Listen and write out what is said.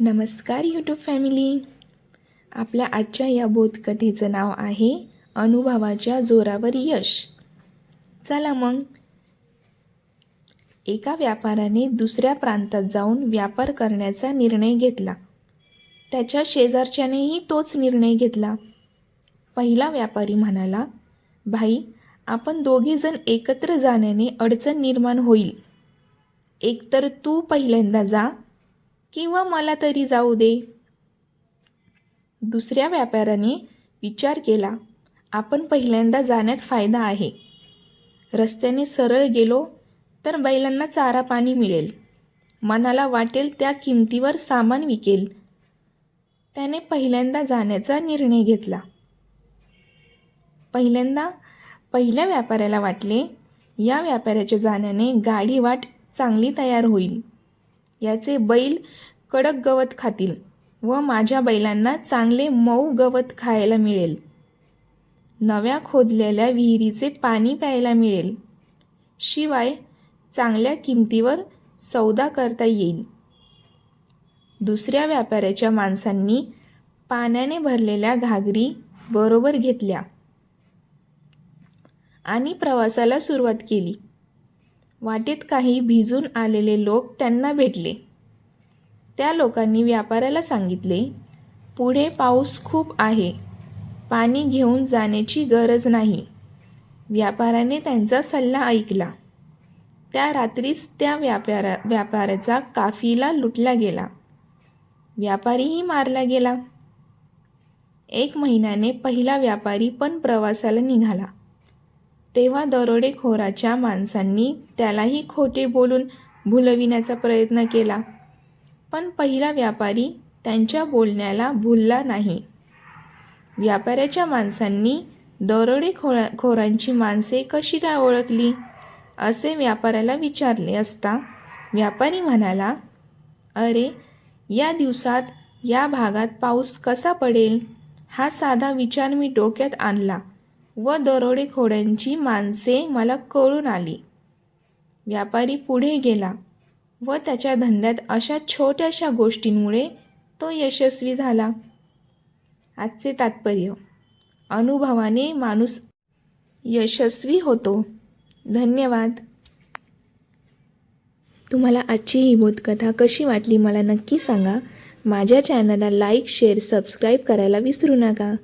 नमस्कार YouTube family आपल्या आजच्या या बोधकथेचं नाव आहे अनुभवाच्या जोरावर यश. चला मग. एका व्यापाऱ्याने दुसऱ्या प्रांतात जाऊन व्यापार करण्याचा निर्णय घेतला. त्याच्या शेजारच्यानेही तोच निर्णय घेतला. पहिला व्यापारी म्हणाला भाई आपण दोघेजण एकत्र जाण्याने अडचण निर्माण होईल. एकतर तू पहिल्यांदा जा किंवा मला तरी जाऊ दे. दुसऱ्या व्यापाऱ्याने विचार केला आपण पहिल्यांदा जाण्यात फायदा आहे. रस्त्याने सरळ गेलो तर बैलांना चारा पाणी मिळेल. मनाला वाटेल त्या किमतीवर सामान विकेल. त्याने पहिल्यांदा जाण्याचा निर्णय घेतला. पहिल्यांदा पहिल्या व्यापाऱ्याला वाटले या व्यापाऱ्याच्या जाण्याने गाडी वाट चांगली तयार होईल. याचे बैल कडक गवत खातील व माझ्या बैलांना चांगले मऊ गवत खायला मिळेल. नव्या खोदलेल्या विहिरीचे पाणी प्यायला मिळेल. शिवाय चांगल्या किमतीवर सौदा करता येईल. दुसऱ्या व्यापाऱ्याच्या माणसांनी पाण्याने भरलेल्या घागरी बरोबर घेतल्या आणि प्रवासाला सुरुवात केली. वाटेत काही भिजून आलेले लोक त्यांना भेटले. त्या लोकांनी व्यापाऱ्याला सांगितले पुढे पाऊस खूप आहे. पाणी घेऊन जाण्याची गरज नाही. व्यापाऱ्याने त्यांचा सल्ला ऐकला. त्या रात्रीच त्या व्यापाऱ्या व्यापाऱ्याचा काफीला लुटला गेला. व्यापारीही मारला गेला. एक महिन्याने पहिला व्यापारी पण प्रवासाला निघाला. तेव्हा दरोडेखोराच्या माणसांनी त्यालाही खोटे बोलून भुलविण्याचा प्रयत्न केला. पण पहिला व्यापारी त्यांच्या बोलण्याला भुलला नाही. व्यापाऱ्याच्या माणसांनी दरोडेखोरा खोरांची माणसे कशी काय ओळखली? असे व्यापाऱ्याला विचारले असता व्यापारी म्हणाला अरे या दिवसात या भागात पाऊस कसा पडेल? हा साधा विचार मी डोक्यात आणला. व दरोडेखोरांची माणसे मला कळून आली. व्यापारी पुढे गेला व त्याच्या धंद्यात अशा छोट्याशा गोष्टींमुळे तो यशस्वी झाला. आजचे तात्पर्य अनुभवाने माणूस यशस्वी होतो. धन्यवाद. तुम्हाला आजची ही बोधकथा कशी वाटली मला नक्की सांगा. माझ्या चॅनलला लाईक शेअर सबस्क्राईब करायला विसरू नका.